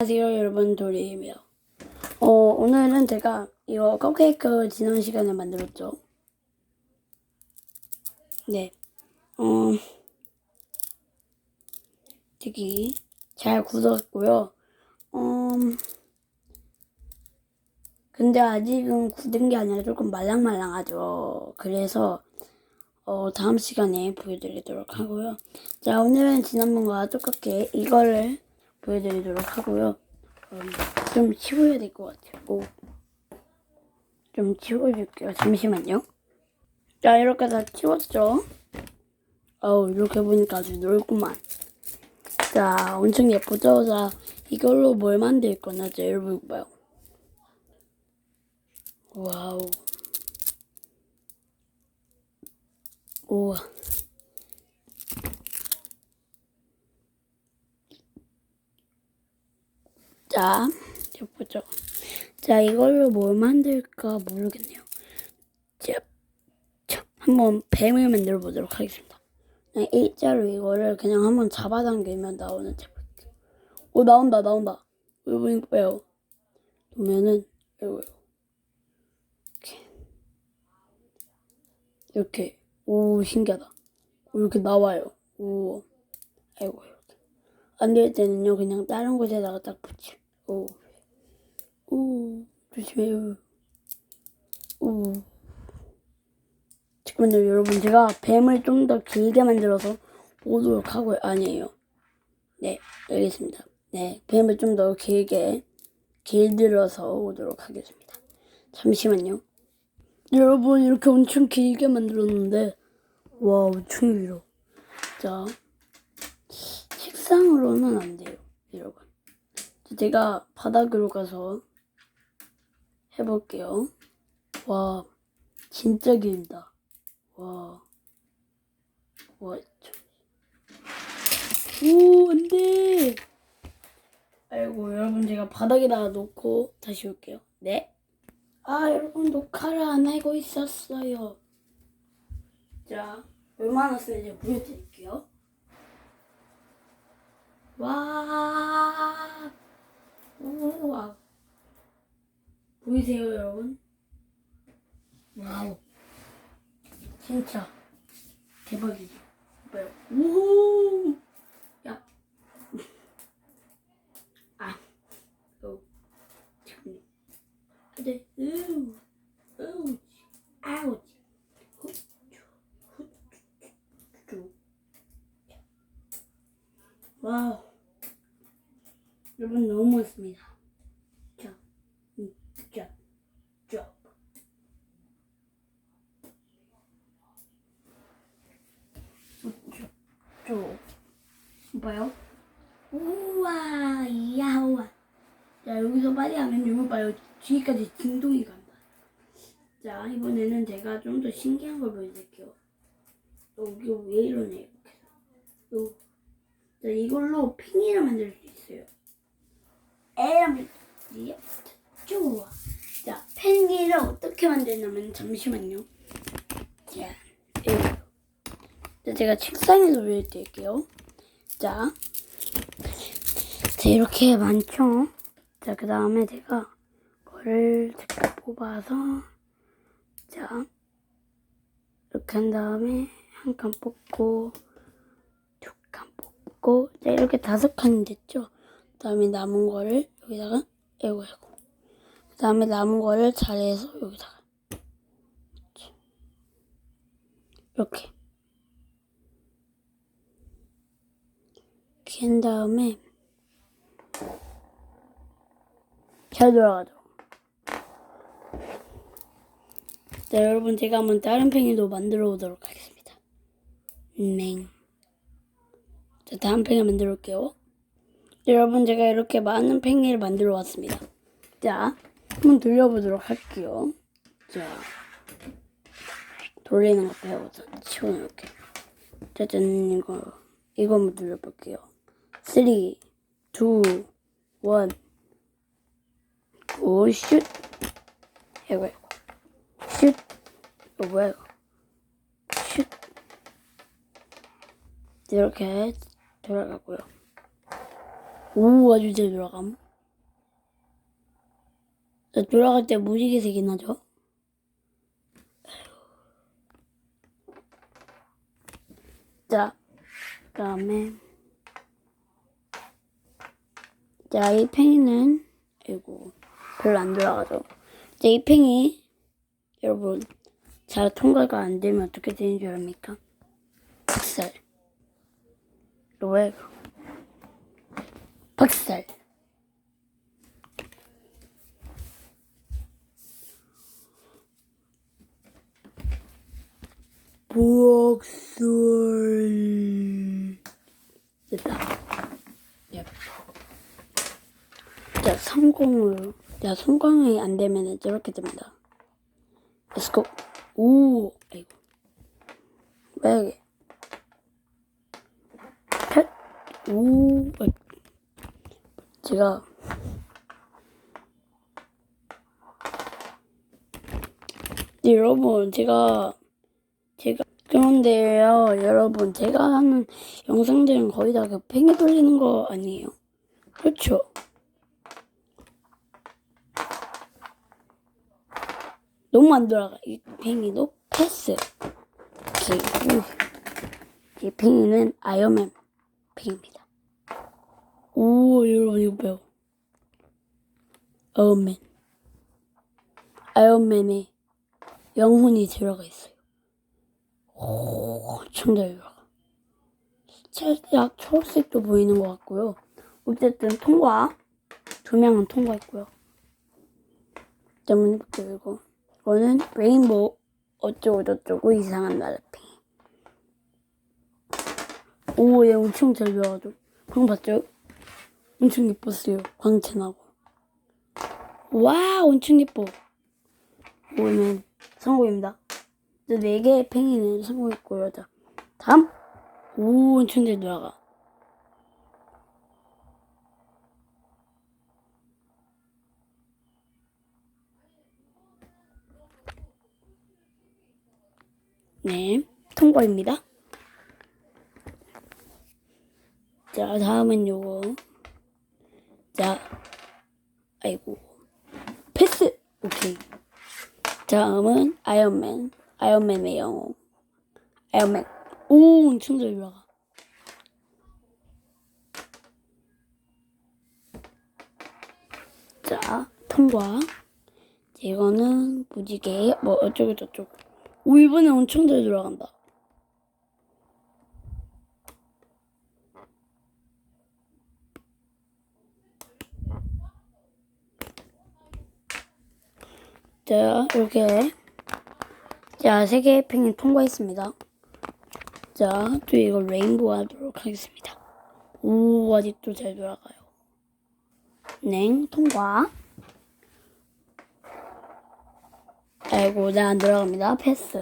안녕하세요 여러분 도리입니다. 어 오늘은 제가 이거 컵케이크 지난 시간에 만들었죠. 네. 어 되게 잘 굳었고요. 어 근데 아직은 굳은 게 아니라 조금 말랑말랑하죠. 그래서 어 다음 시간에 보여드리도록 하고요. 자 오늘은 지난번과 똑같게 이거를 보여드리도록 하고요. 음, 좀 치워야 될 것 같아요. 오. 좀 치워줄게요. 잠시만요. 자, 이렇게 다 치웠죠? 어우, 이렇게 보니까 아주 넓구만. 자, 엄청 예쁘죠? 자, 이걸로 뭘 만들 거나, 자, 여러분 봐요. 와우. 우와. 자, 예쁘죠? 자, 이걸로 뭘 만들까 모르겠네요. 자, 자, 한번 뱀을 만들어 보도록 하겠습니다. 그냥 일자로 이거를 그냥 한번 잡아당기면 나오는 탭. 오, 나온다, 나온다. 여러분, 빼요. 보면은, 이거, 이렇게. 이렇게. 오, 신기하다. 오, 이렇게 나와요. 오, 아이고, 이렇게. 안 될 때는요, 그냥 다른 곳에다가 딱 붙여. 오, 오, 조심해요. 오. 잠깐만요, 여러분. 제가 뱀을 좀 더 길게 만들어서 오도록 하고요. 아니에요. 네, 알겠습니다. 네, 뱀을 좀 더 길게, 길들여서 오도록 하겠습니다. 잠시만요. 여러분, 이렇게 엄청 길게 만들었는데, 와, 엄청 길어. 자, 책상으로는 안 돼요, 여러분. 제가 바닥으로 가서 해볼게요. 와, 진짜 길다. 와, 와, 저... 오, 안 돼! 아이고, 여러분, 제가 바닥에다가 놓고 다시 올게요. 네? 아, 여러분, 녹화를 안 하고 있었어요. 자, 얼마나 쓰는지 보여드릴게요. 와, 우와. 보이세요, 여러분? 와우. 진짜 대박이죠. 봐요. 우 야. 아. 어. 잠깐만. 안 돼. 으. 으. 아우. 와우. 여러분 너무 멋있습니다. 자, 음, 자, 자. 쭉, 쭉. 봐요. 우와, 야우와. 자, 여기서 빨리 하면 이거 봐요. 뒤까지 진동이 간다. 자, 이번에는 제가 좀 더 신기한 걸 보여드릴게요. 여기 왜 이러네, 이렇게. 요. 자, 이걸로 팽이를 만들 수 있어요. 에라면, 좋아. 자, 팽이를 어떻게 만드냐면, 잠시만요. 자, 이거. 자, 제가 책상에서 보여드릴게요. 자, 자, 이렇게 많죠? 자, 그 다음에 제가 거를 뽑아서, 자, 이렇게 한 다음에 한 칸 뽑고, 두 칸 뽑고, 자, 이렇게 다섯 칸이 됐죠? 그 다음에 남은 거를 여기다가, 에고, 에고. 그 다음에 남은 거를 잘해서 여기다가. 이렇게. 한 다음에 잘 돌아가죠. 자, 여러분 제가 한번 다른 팽이도 만들어 보도록 하겠습니다. 맹. 자, 다음 팽이 만들어 올게요. 여러분 제가 이렇게 많은 팽이를 만들어 왔습니다. 자, 한번 돌려보도록 할게요. 자, 돌리는 거 배워서 치워놓을게요. 짜잔, 이거, 이거 한번 돌려볼게요. 3, 2, 1, 고, 슛. 이거, 이거. 슛. 이거 뭐야, 이거. 슛. 이렇게 돌아가고요. 오, 아주 잘 돌아감. 자, 돌아갈 때 무지개 색이 나죠? 자, 그 다음에 자, 이 팽이는 아이고 별로 안 돌아가죠. 자, 이 팽이 여러분 잘 통과가 안 되면 어떻게 되는 줄 압니까? 박살. 로에 박살. 박살. 됐다. 예. 자, 성공을. 자, 성공이 안 되면은 저렇게 됩니다. Let's go. 오, 아이고. 왜, 펫, 오, 어, 제가, 네, 여러분, 제가, 제가, 그런데요, 여러분, 제가 하는 영상들은 거의 다 그 팽이 돌리는 거 아니에요? 그렇죠? 너무 안 돌아가. 이 팽이도 패스. 그리고 이 팽이는 아이언맨 팽입니다. 오, 여러분 이거 봐요. 아이언맨. 아이언맨에 영혼이 들어가 있어요. 오, 엄청 잘. 살짝 초록색도 보이는 것 같고요. 어쨌든 통과. 두 명은 통과했고요. 때문에 그리고 이거는 레인보우 어쩌고 저쩌고 이상한 나라팽이. 오, 얘 엄청 잘 배워가지고. 방금 봤죠? 엄청 예뻤어요. 광채 나고. 와, 엄청 예뻐. 오늘 성공입니다. 네 개의 팽이는 성공했고요. 자, 다음. 오, 엄청 잘 돌아가. 네, 통과입니다. 자, 다음은 요거. 자, 아이고. 패스! 오케이. 다음은 아이언맨. 아이언맨의 영웅. 아이언맨. 오, 엄청 잘 돌아가. 자, 통과. 이거는 무지개, 뭐, 어쩌고 저쩌고. 오, 이번에 엄청 잘 돌아간다. 자, 이렇게. 자, 세 개의 팽이 통과했습니다. 자, 또 이거 레인보우 하도록 하겠습니다. 오, 아직도 잘 돌아가요. 네, 통과. 아이고, 나 안 돌아갑니다. 패스.